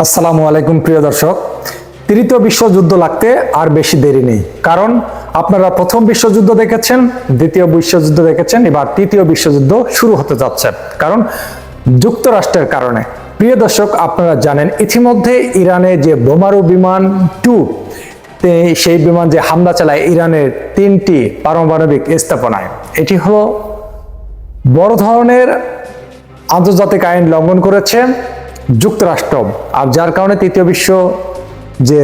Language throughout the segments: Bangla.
আসসালামু আলাইকুম, প্রিয় দর্শক। তৃতীয় বিশ্বযুদ্ধ লাগতে আর বেশি দেরি নেই, কারণ আপনারা প্রথম বিশ্বযুদ্ধ দেখেছেন, দ্বিতীয় বিশ্বযুদ্ধ দেখেছেন, এবার তৃতীয় বিশ্বযুদ্ধ শুরু হতে যাচ্ছে। কারণ যুক্তরাষ্ট্রের কারণে। প্রিয় দর্শক, আপনারা জানেন, ইতিমধ্যে ইরানে যে বোমারু বিমান টু সেই বিমান যে হামলা চালায় ইরানের তিনটি পারমাণবিক স্থাপনায়, এটি হলো বড় ধরনের আন্তর্জাতিক আইন লঙ্ঘন করেছে যুক্তরাষ্ট্র, আর যার কারণে তৃতীয় বিশ্ব যে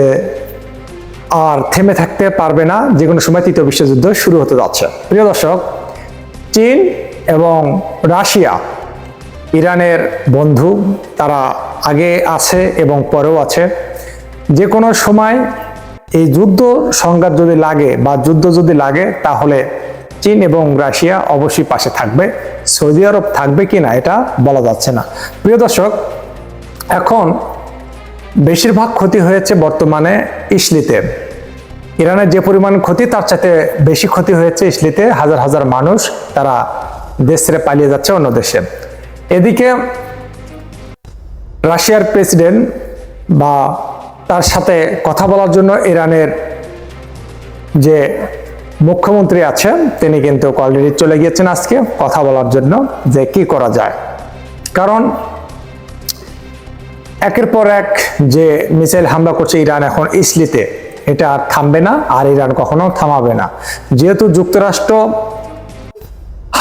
আর থেমে থাকতে পারবে না, যে কোনো সময় তৃতীয় বিশ্বযুদ্ধ শুরু হতে যাচ্ছে। প্রিয় দর্শক, চীন এবং রাশিয়া, ইরানের বন্ধু, তারা আগে আছে এবং পরেও আছে। যে কোনো সময় এই যুদ্ধ সংঘাত যদি লাগে বা যুদ্ধ যদি লাগে, তাহলে চীন এবং রাশিয়া অবশ্যই পাশে থাকবে। সৌদি আরব থাকবে কিনা এটা বলা যাচ্ছে না। প্রিয় দর্শক এখন বেশিরভাগ ক্ষতি হয়েছে বর্তমানে ইসলিতে। ইরানের যে পরিমাণ ক্ষতি, তার সাথে বেশি ক্ষতি হয়েছে ইসলিতে। হাজার হাজার মানুষ তারা দেশ ছেড়ে পালিয়ে যাচ্ছে অন্য দেশে। এদিকে রাশিয়ার প্রেসিডেন্ট বা তার সাথে কথা বলার জন্য ইরানের যে মুখ্যমন্ত্রী আছেন, তিনি কিন্তু অলরেডি চলে গিয়েছেন আজকে কথা বলার জন্য যে কি করা যায়। কারণ একের পর এক যে মিসাইল হামলা করছে ইরান এখন ইসলিতে, এটা আর থামবে না আর ইরান কখনো থামাবে না। যেহেতু যুক্তরাষ্ট্র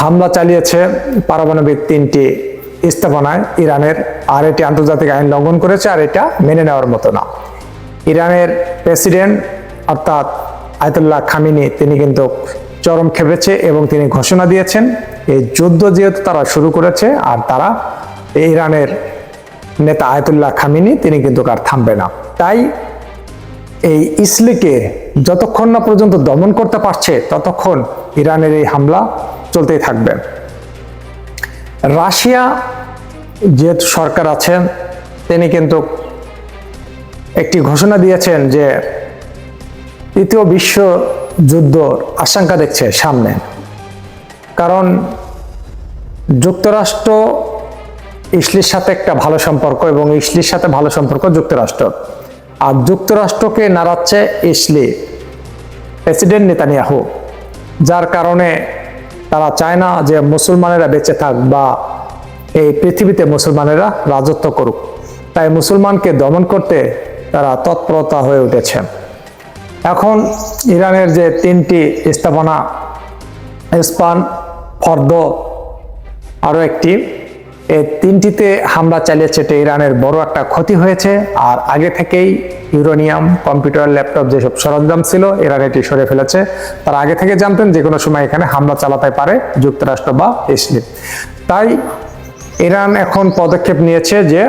হামলা চালিয়েছে পারমাণবিক তিনটি স্থাপনায় ইরানের, আর এটি আন্তর্জাতিক আইন লঙ্ঘন করেছে আর এটা মেনে নেওয়ার মতো না। ইরানের প্রেসিডেন্ট অর্থাৎ আয়তুল্লাহ খামিনি, তিনি কিন্তু চরম খেপেছে এবং তিনি ঘোষণা দিয়েছেন, এই যুদ্ধ যেহেতু তারা শুরু করেছে আর তারা ইরানের নেতা আয়তুল্লাহ খামিনি, তিনি কিন্তু আর থামবে না। তাই এই ইসলিকে যতক্ষণ না পর্যন্ত দমন করতে পারছে, ততক্ষণ ইরানের এই হামলা চলতেই থাকবে। রাশিয়া যে সরকার আছেন তিনি কিন্তু একটি ঘোষণা দিয়েছেন যে তৃতীয় বিশ্ব যুদ্ধ আশঙ্কা দেখছে সামনে। কারণ যুক্তরাষ্ট্র ইসলির সাথে একটা ভালো সম্পর্ক এবং ইসলির সাথে ভালো সম্পর্ক যুক্তরাষ্ট্র। আর যুক্তরাষ্ট্রকে নাড়াচ্ছে ইসলি প্রেসিডেন্ট নেতানিয়াহু, যার কারণে তারা চায় না যে মুসলমানেরা বেঁচে থাক বা এই পৃথিবীতে মুসলমানেরা রাজত্ব করুক। তাই মুসলমানকে দমন করতে তারা তৎপরতা হয়ে উঠেছে। এখন ইরানের যে তিনটি স্থাপনা ইস্পান ফর্দ, আরও একটি এই তিনটিতে হামলা চালিয়েছে এটা ইরানের বড় একটা ক্ষতি হয়েছে, আর আগে থেকেই ইউরোনিয়াম, কম্পিউটার, ল্যাপটপ যেসব সরঞ্জাম ছিল ইরান এটি সরে ফেলেছে। তারা আগে থেকে জানতেন যে কোনো সময় এখানে হামলা চালাতে পারে যুক্তরাষ্ট্র বা ইসলিম তাই ইরান এখন পদক্ষেপ নিয়েছে যে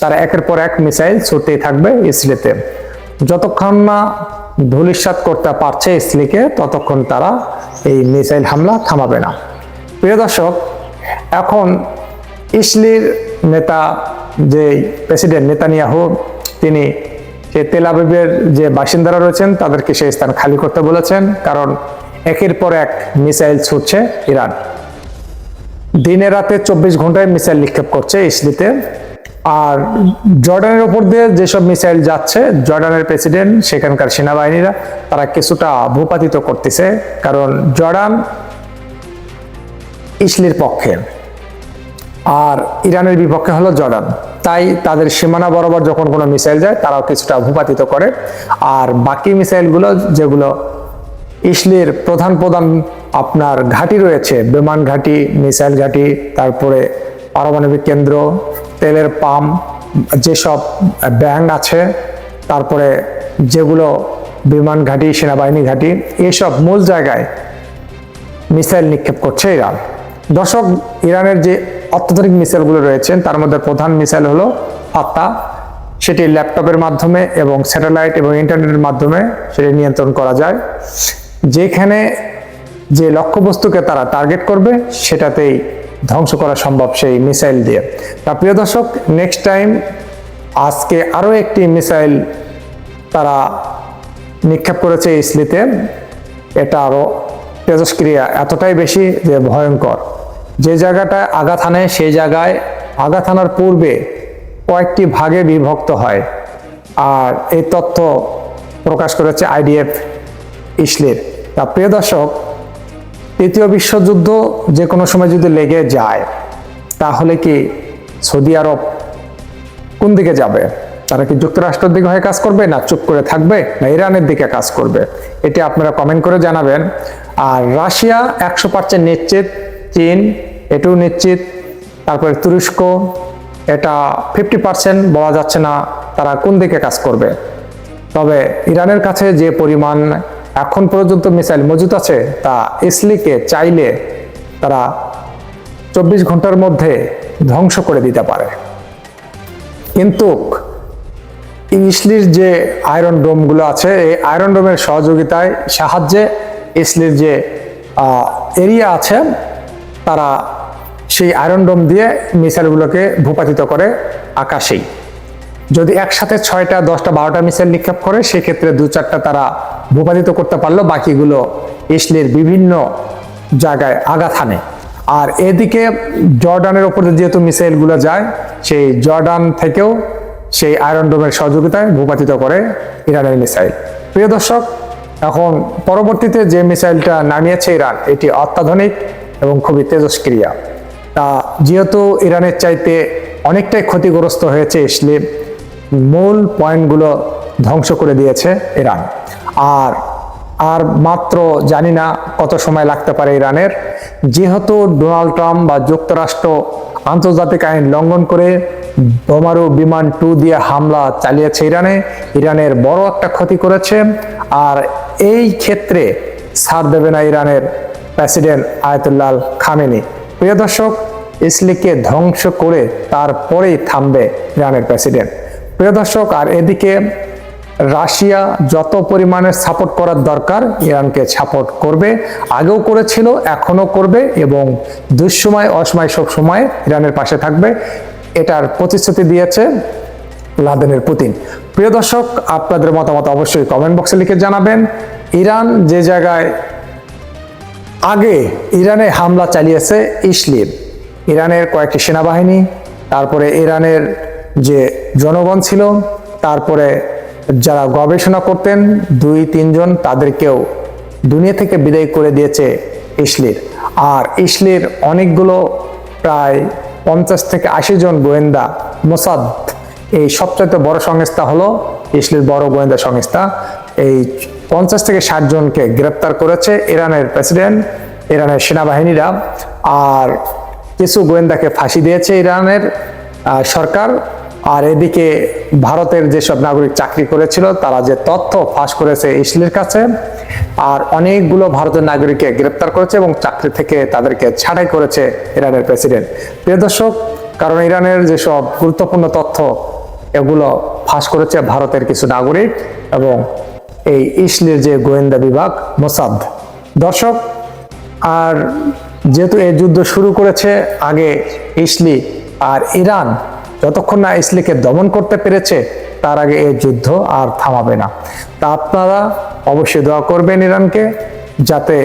তারা একের পর এক মিসাইল ছুটতেই থাকবে ইসলিতে যতক্ষণ না ধূলিসাৎ করতে পারছে ইসলিকে ততক্ষণ তারা এই মিসাইল হামলা থামাবে না। প্রিয় দর্শক, এখন ইসলির নেতা যে প্রেসিডেন্ট নেতানিয়াহু, তিনি যে তেলাবিবের যে বাসিন্দারা রয়েছেন, তাদেরকে সেই স্থান খালি করতে বলেছেন, কারণ একের পর এক মিসাইল ছুটছে ইরান। দিনে রাতে চব্বিশ ঘন্টায় মিসাইল নিক্ষেপ করছে ইসলিতে। আর জর্ডানের উপর দিয়ে যেসব মিসাইল যাচ্ছে, জর্ডানের প্রেসিডেন্ট, সেখানকার সেনাবাহিনীরা, তারা কিছুটা ভূপাতিত করতেছে, কারণ জর্ডান ইসলির পক্ষে। আর ইরানের বিপক্ষে হলো জর্ডান। তাই তাদের সীমানা বরাবর যখন কোনো মিসাইল যায়, তারাও কিছুটা ভূপাতিত করে। আর বাকি মিসাইলগুলো যেগুলো ইসলির প্রধান প্রধান আপনার ঘাঁটি রয়েছে, বিমান ঘাঁটি, মিসাইল ঘাঁটি, তারপরে পারমাণবিক কেন্দ্র, তেলের পাম্প, যেসব ব্যাংক আছে, তারপরে যেগুলো বিমান ঘাঁটি, সেনাবাহিনী ঘাঁটি, এসব মূল জায়গায় মিসাইল নিক্ষেপ করছে ইরান। দর্শক, ইরানের যে অত্যাধুনিক মিসাইলগুলো রয়েছেন তার মধ্যে প্রধান মিসাইল হলো ফাত্তা সেটি ল্যাপটপের মাধ্যমে এবং স্যাটেলাইট এবং ইন্টারনেটের মাধ্যমে সেটি নিয়ন্ত্রণ করা যায়। যেখানে যে লক্ষ্যবস্তুকে তারা টার্গেট করবে, সেটাতেই ধ্বংস করা সম্ভব সেই মিসাইল দিয়ে। তা প্রিয় দর্শক নেক্সট টাইম আজকে আরও একটি মিসাইল তারা নিক্ষেপ করেছে ইসলিতে, এটা আরও তেজস্ক্রিয়া এতটাই বেশি যে ভয়ঙ্কর। যে জায়গাটায় আঘাত হানে সেই জায়গায় আঘাত হানার পূর্বে কয়েকটি ভাগে বিভক্ত হয়। আর এই তথ্য প্রকাশ করেছে আইডিএফ ইসলির তা প্রিয় দর্শক, তৃতীয় বিশ্বযুদ্ধ যে কোনো সময় যদি লেগে যায়, তাহলে কি সৌদি আরব কোন দিকে যাবে? তারা কি যুক্তরাষ্ট্রের দিকে হয়ে কাজ করবে না চুপ করে থাকবে, না ইরানের দিকে কাজ করবে? এটি আপনারা কমেন্ট করে জানাবেন। আর রাশিয়া একশো পার্সেন্ট নিশ্চিত, চীন এটাও নিশ্চিত। তারপরে তুরস্ক, এটা ফিফটি পার্সেন্ট বলা যাচ্ছে না তারা কোন দিকে কাজ করবে। তবে ইরানের কাছে যে পরিমাণ এখন পর্যন্ত মিসাইল মজুদ আছে, তা ইসলিকে চাইলে তারা চব্বিশ ঘণ্টার মধ্যে ধ্বংস করে দিতে পারে। কিন্তু ইসলির যে আয়রন ডোমগুলো আছে, এই আয়রন ডোমের সহযোগিতায়, সাহায্যে ইসলির যে এরিয়া আছে, তারা সেই আয়রন ডোম দিয়ে মিসাইলগুলোকে ভূপাতিত করে আকাশেই। যদি একসাথে ছয়টা, দশটা, বারোটা মিসাইল নিক্ষেপ করে, সেক্ষেত্রে দু চারটা তারা ভূপাতিত করতে পারল, বাকিগুলো ইসলির বিভিন্ন জায়গায় আঘাত হানে। আর এদিকে জর্ডানের ওপরে যেহেতু মিসাইলগুলো যায়, সেই জর্ডান থেকেও সেই আয়রন ডোমের সহযোগিতায় ভূপাতিত করে ইরানের মিসাইল। প্রিয় দর্শক, এখন পরবর্তীতে যে মিসাইলটা নামিয়েছে ইরান, এটি অত্যাধুনিক এবং খুবই তেজস্ক্রিয়া। তা যেহেতু ইরানের চাইতে অনেকটাই ক্ষতিগ্রস্ত হয়েছে ইসলিম মূল পয়েন্টগুলো ধ্বংস করে দিয়েছে ইরান। আর আর মাত্র জানি না কত সময় লাগতে পারে ইরানের। যেহেতু ডোনাল্ড ট্রাম্প বা যুক্তরাষ্ট্র আন্তর্জাতিক আইন লঙ্ঘন করে বোমারু বিমান টু দিয়ে হামলা চালিয়েছে ইরানে, ইরানের বড় একটা ক্ষতি করেছে। আর এই ক্ষেত্রে ছাড় দেবে না ইরানের প্রেসিডেন্ট আয়তুল্লাল খামেনি। প্রিয় দর্শক, ইসলিকে ধ্বংস করে তারপরেই থামবে ইরানের প্রেসিডেন্ট। প্রিয় দর্শক, আর এদিকে রাশিয়া যত পরিমাণে সাপোর্ট করার দরকার ইরানকে সাপোর্ট করবে, আগেও করেছিল, এখনও করবে এবং দুঃসময়, অসময় সব সময় ইরানের পাশে থাকবে, এটার প্রতিশ্রুতি দিয়েছে লাদেনের পুতিন। প্রিয় দর্শক, আপনাদের মতামত অবশ্যই কমেন্ট বক্সে লিখে জানাবেন। ইরান যে জায়গায় আগে ইরানে হামলা চালিয়েছে ইসলিম। ইরানের কয়েকটি সেনাবাহিনী, তারপরে ইরানের যে জনগণ ছিল, তারপরে যারা গবেষণা করতেন, দুই, তিনজন তাদেরকেও দুনিয়া থেকে বিদায় করে দিয়েছে ইসলির আর ইসলির অনেকগুলো প্রায় পঞ্চাশ থেকে আশি জন গোয়েন্দা মোসাদ, এই সবচাইতে বড় সংস্থা হলো ইসলির বড় গোয়েন্দা সংস্থা। এই পঞ্চাশ থেকে ষাট জনকে গ্রেপ্তার করেছে ইরানের প্রেসিডেন্ট, ইরানের সেনাবাহিনীরা। আর কিছু গোয়েন্দাকে ফাঁসি দিয়েছে ইরানের সরকার। আর এদিকে ভারতের যেসব নাগরিক চাকরি করেছিল, তারা যে তথ্য ফাঁস করেছে ইসলির কাছে, আর অনেকগুলো ভারতের নাগরিককে গ্রেপ্তার করেছে এবং চাকরি থেকে তাদেরকে ছাঁটাই করেছে ইরানের প্রেসিডেন্ট। প্রিয় দর্শক, কারণ ইরানের যেসব গুরুত্বপূর্ণ তথ্য, এগুলো ফাঁস করেছে ভারতের কিছু নাগরিক এবং এই ইসলির যে গোয়েন্দা বিভাগ, মোসাদ। দর্শক, আর যেহেতু এই যুদ্ধ শুরু করেছে, আগে ইসলি আর ইরান যতক্ষণ না ইসলিকে দমন করতে পেরেছে, তার আগে এই যুদ্ধ আর থামাবে না। তা আপনারা অবশ্যই দোয়া করবেন ইরানকে। যাতে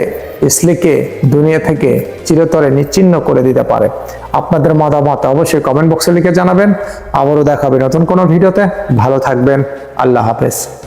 ইসলিকে দুনিয়া থেকে চিরতরে নিচ্ছিন্ন করে দিতে পারে। আপনাদের মতামত অবশ্যই কমেন্ট বক্সে লিখে জানাবেন। আবারও দেখাবে নতুন কোনো ভিডিওতে। ভালো থাকবেন। আল্লাহ হাফেজ।